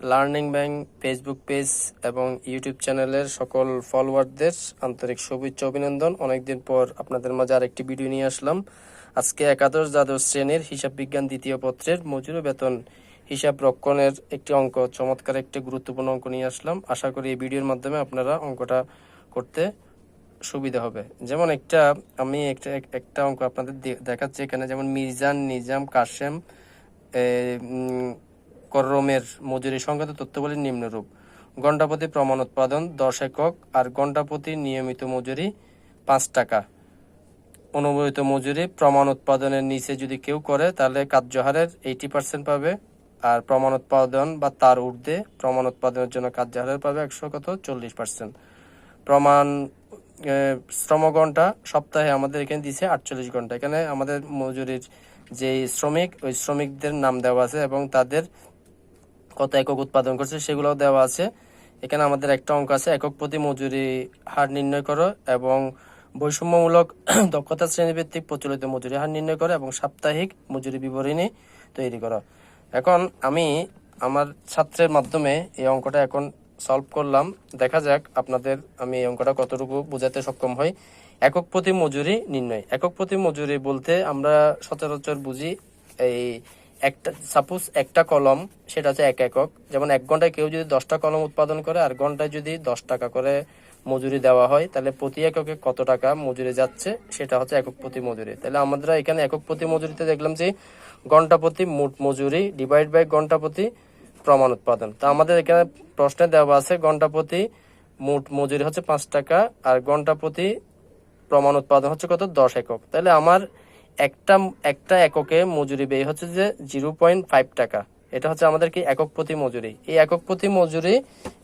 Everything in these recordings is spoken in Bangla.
লার্নিং ব্যাংক, ফেসবুক পেজ এবং ইউটিউব চ্যানেলের সকল ফলোয়ারদের আন্তরিক শুভেচ্ছা, অভিনন্দন। অনেকদিন পর আপনাদের মাঝে আরেকটি ভিডিও নিয়ে আসলাম। আজকে একাদশ দ্বাদশ শ্রেণির হিসাব বিজ্ঞান দ্বিতীয় পত্রের মজুরি বেতন হিসাব রক্ষণের একটি অঙ্ক, চমৎকার একটি গুরুত্বপূর্ণ অঙ্ক নিয়ে আসলাম। আশা করি এই ভিডিওর মাধ্যমে আপনারা অঙ্কটা করতে সুবিধা হবে। যেমন একটা, আমি একটা এক- একটা অঙ্ক আপনাদের দেখাচ্ছি এখানে, যেমন মির্জান নিজাম, কাশেম করমের মজুরি সংক্রান্ত তথ্যবলী নিম্নরূপ। ঘণ্টাপ্রতি প্রমাণ উৎপাদন দশ একক আর ঘণ্টাপ্রতি নিয়মিত মজুরি পাঁচ টাকা। অনুমোদিত মজুরি প্রমাণ উৎপাদনের নিচে যদি কেউ করে, তাহলে কার্যহারের এইটি পার্সেন্ট পাবে আর প্রমাণ উৎপাদন বা তার ঊর্ধ্বে প্রমাণ উৎপাদনের জন্য কার্যহারের পাবে একশো কত? চল্লিশ পার্সেন্ট প্রমাণ শ্রম ঘণ্টা সপ্তাহে আমাদের এখানে দিছে আটচল্লিশ ঘণ্টা। এখানে আমাদের মজুরির যে শ্রমিক, ওই শ্রমিকদের নাম দেওয়া আছে এবং তাদের কত একক উৎপাদন করছে সেগুলোও দেওয়া আছে। এখানে আমাদের একটা অঙ্ক আছে, একক প্রতি মজুরি হার নির্ণয় করো এবং বৈষম্যমূলক দক্ষতা শ্রেণীভিত্তিক প্রচলিত মজুরি হার নির্ণয় করো এবং সাপ্তাহিক মজুরি বিবরণী তৈরি করো। এখন আমি আমার ছাত্রের মাধ্যমে এই অঙ্কটা এখন সলভ করলাম। দেখা যাক আপনাদের আমি এই অঙ্কটা কতটুকু বোঝাতে সক্ষম হই। একক প্রতি মজুরি নির্ণয়। একক প্রতি মজুরি বলতে আমরা সচরাচর বুঝি এই একটা সাপোজ একটা কলম, সেটা হচ্ছে এক একক। যেমন এক ঘন্টায় কেউ যদি দশটা কলম উৎপাদন করে, আর ঘন্টায় যদি দশ টাকা করে মজুরি দেওয়া হয়, তাহলে প্রতি এককে কত টাকা মজুরি যাচ্ছে? সেটা হচ্ছে একক প্রতি মজুরি। তাহলে আমরা এখানে একক প্রতি মজুরিতে দেখলাম যে, ঘণ্টা প্রতি মোট মজুরি ডিভাইড বাই ঘণ্টা প্রতি প্রমাণ উৎপাদন। তা আমাদের এখানে প্রশ্নে দেওয়া আছে, ঘণ্টা প্রতি মোট মজুরি হচ্ছে পাঁচ টাকা, আর ঘণ্টা প্রতি প্রমাণ উৎপাদন হচ্ছে কত? দশ একক। তাহলে আমার একটা একটা এককে মজুরি ব্যয় হচ্ছে যে জিরো পয়েন্ট ফাইভ টাকা। এটা হচ্ছে আমাদের কি একক প্রতি মজুরি। এই একক প্রতি মজুরি,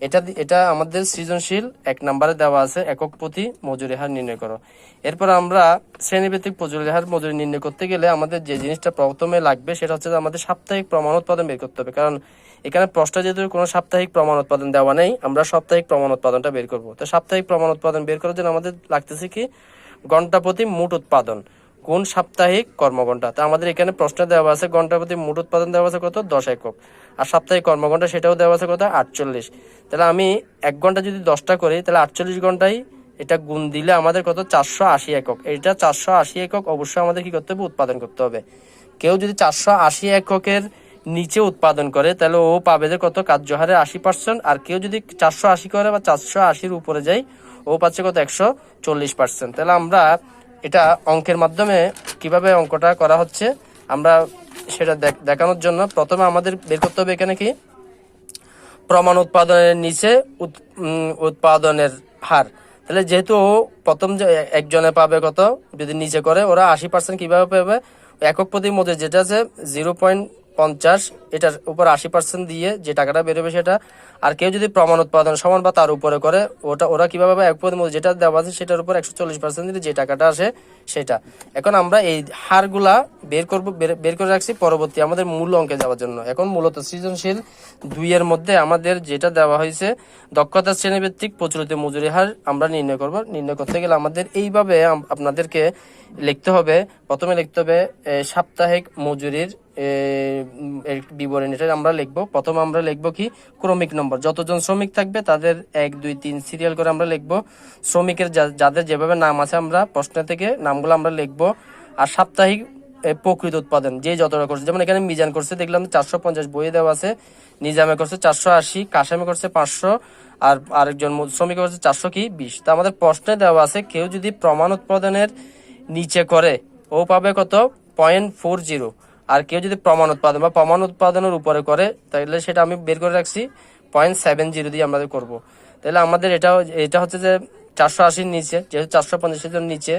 এটা এটা আমাদের সৃজনশীল এক নম্বরে দেওয়া আছে, একক প্রতি মজুরি হার নির্ণয় করো। এরপর আমরা শ্রেণীভিত্তিক মজুরি হার মজুরি নির্ণয় করতে গেলে আমাদের যে জিনিসটা প্রথমে লাগবে, সেটা হচ্ছে আমাদের সাপ্তাহিক প্রমাণ উৎপাদন বের করতে হবে। কারণ এখানে প্রশ্ন যেহেতু কোনো সাপ্তাহিক প্রমাণ উৎপাদন দেওয়া নেই, আমরা সাপ্তাহিক প্রমাণ উৎপাদনটা বের করব। তো সাপ্তাহিক প্রমাণ উৎপাদন বের করার জন্য আমাদের লাগতেছে কি, ঘণ্টা প্রতি মোট উৎপাদন। কোন সাপ্তাহিক কর্মঘন্টা তা আমাদের এখানে প্রশ্ন দেওয়া আছে ঘণ্টা প্রতি মোট উৎপাদন দেওয়া আছে কত? দশ একক। আর সাপ্তাহিক কর্মঘণ্টা, সেটাও দেওয়া আছে কত? আটচল্লিশ। তাহলে আমি এক ঘণ্টা যদি দশটা করি, তাহলে আটচল্লিশ ঘন্টায় এটা গুণ দিলে আমাদের কত? চারশো আশি একক। এটা চারশো আশি একক, অবশ্যই আমাদের কি করতে হবে? উৎপাদন করতে হবে। কেউ যদি চারশো আশি এককের নিচে উৎপাদন করে, তাহলে ও পাবে যে কত? কার্যহারে আশি পার্সেন্ট। আর কেউ যদি চারশো আশি করে বা চারশো আশির উপরে যায়, ও পাচ্ছে কত? একশো চল্লিশ পার্সেন্ট। তাহলে আমরা এটা অঙ্কের মাধ্যমে কীভাবে অঙ্কটা করা হচ্ছে, আমরা সেটা দেখ- দেখানোর জন্য। প্রথমে আমাদের বের করতে হবে এখানে কি? প্রমাণ উৎপাদনের নিচে উৎ- উৎপাদনের হার। তাহলে যেহেতু প্রথম যে একজনে পাবে কত? যদি নিচে করে, ওরা আশি পার্সেন্ট কীভাবে পাবে? একক প্রতি মধ্যে যেটা আছে জিরো পয়েন্ট পঞ্চাশ, এটার উপর আশি পার্সেন্ট দিয়ে যে টাকাটা বেরোবে সেটা। আর কেউ যদি প্রমাণ উৎপাদন সমান বা তার উপরে করে, ওটা, ওরা কীভাবে এক মধ্যে যেটা দেওয়া আছে সেটার উপর একশো চল্লিশ পার্সেন্ট দিলে যে টাকাটা আসে সেটা। এখন আমরা এই হারগুলা বের করব, বের করে রাখছি পরবর্তী আমাদের মূল অঙ্কে যাওয়ার জন্য। এখন মূলত সৃজনশীল দুইয়ের মধ্যে আমাদের যেটা দেওয়া হয়েছে, দক্ষতা শ্রেণীভিত্তিক প্রচলিত মজুরি হার আমরা নির্ণয় করব। নির্ণয় করতে গেলে আমাদের এইভাবে আপনাদেরকে লিখতে হবে। প্রথমে লিখতে হবে সাপ্তাহিক মজুরির বিবরণীটা আমরা লিখব। প্রথম আমরা লিখব কি? ক্রমিক নম্বর। যতজন শ্রমিক থাকবে তাদের এক, দুই, তিন সিরিয়াল করে আমরা লিখব। শ্রমিকের যাদের যেভাবে নাম আছে আমরা প্রশ্ন থেকে নামগুলো আমরা লিখব। আর সাপ্তাহিক প্রকৃত উৎপাদন। যে যতটা করছে, যেমন এখানে মিজান করছে, দেখলাম চারশো পঞ্চাশ বইয়ে দেওয়া আছে। নিজামে করছে চারশো আশি কাসামে করছে পাঁচশো, আর আরেকজন শ্রমিক করছে চারশো কি বিশ। তা আমাদের প্রশ্নে দেওয়া আছে, কেউ যদি প্রমাণ উৎপাদনের নিচে করে, ও পাবে কত? Point four zero. আর কেউ যদি প্রমাণ উৎপাদন বা প্রমাণ উৎপাদনের উপরে করে তাহলে সেটা আমি বের করে রাখছি পয়েন্ট সেভেন জিরো দিয়ে আমাদের করব। তাহলে আমাদের এটা এটা হচ্ছে যে চারশো আশির নিচে, যেহেতু চারশো পঞ্চাশের জন্য নিচে,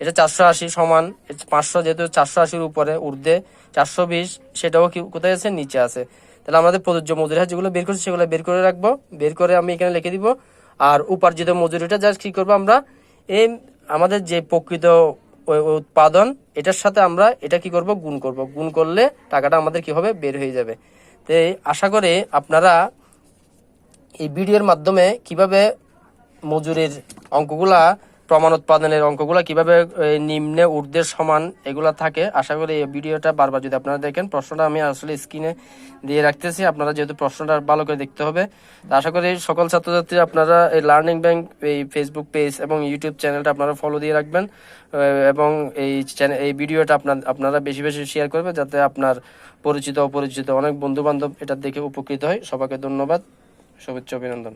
এটা চারশো আশি সমান পাঁচশো যেহেতু চারশো আশির উপরে ঊর্ধ্বে, চারশো বিশ, সেটাও কি কোথায় আছে? নিচে আছে। তাহলে আমাদের প্রযোজ্য মজুরি হার যেগুলো বের করছি, সেগুলো বের করে রাখব, বের করে আমি এখানে লিখে দিব। আর উপার্জিত মজুরিটা জাস্ট কি করব আমরা? এই আমাদের যে প্রকৃত উৎপাদন, এটার সাথে আমরা এটা কি করব? গুণ করব। গুণ করলে টাকাটা আমাদের কি হবে বের হয়ে যাবে? তো আশা করে আপনারা এই ভিডিওর মাধ্যমে কীভাবে মজুরির অঙ্কগুলা প্রমাণ উৎপাদনের অঙ্কগুলো কীভাবে নিম্নে ঊর্ধ্বের সমান এগুলা থাকে, আশা করি এই ভিডিওটা বারবার যদি আপনারা দেখেন, প্রশ্নটা আমি আসলে স্ক্রিনে দিয়ে রাখতেছি, আপনারা যেহেতু প্রশ্নটা ভালো করে দেখতে হবে। আশা করি সকল ছাত্রছাত্রী আপনারা এই লার্নিং ব্যাংক এই ফেসবুক পেজ এবং ইউটিউব চ্যানেলটা আপনারা ফলো দিয়ে রাখবেন এবং এই চ্যানেল এই ভিডিওটা আপনার, আপনারা বেশি বেশি শেয়ার করবেন, যাতে আপনার পরিচিত, অপরিচিত অনেক বন্ধু বান্ধব এটা দেখে উপকৃত হয়। সবাইকে ধন্যবাদ। শুভেচ্ছা, অভিনন্দন।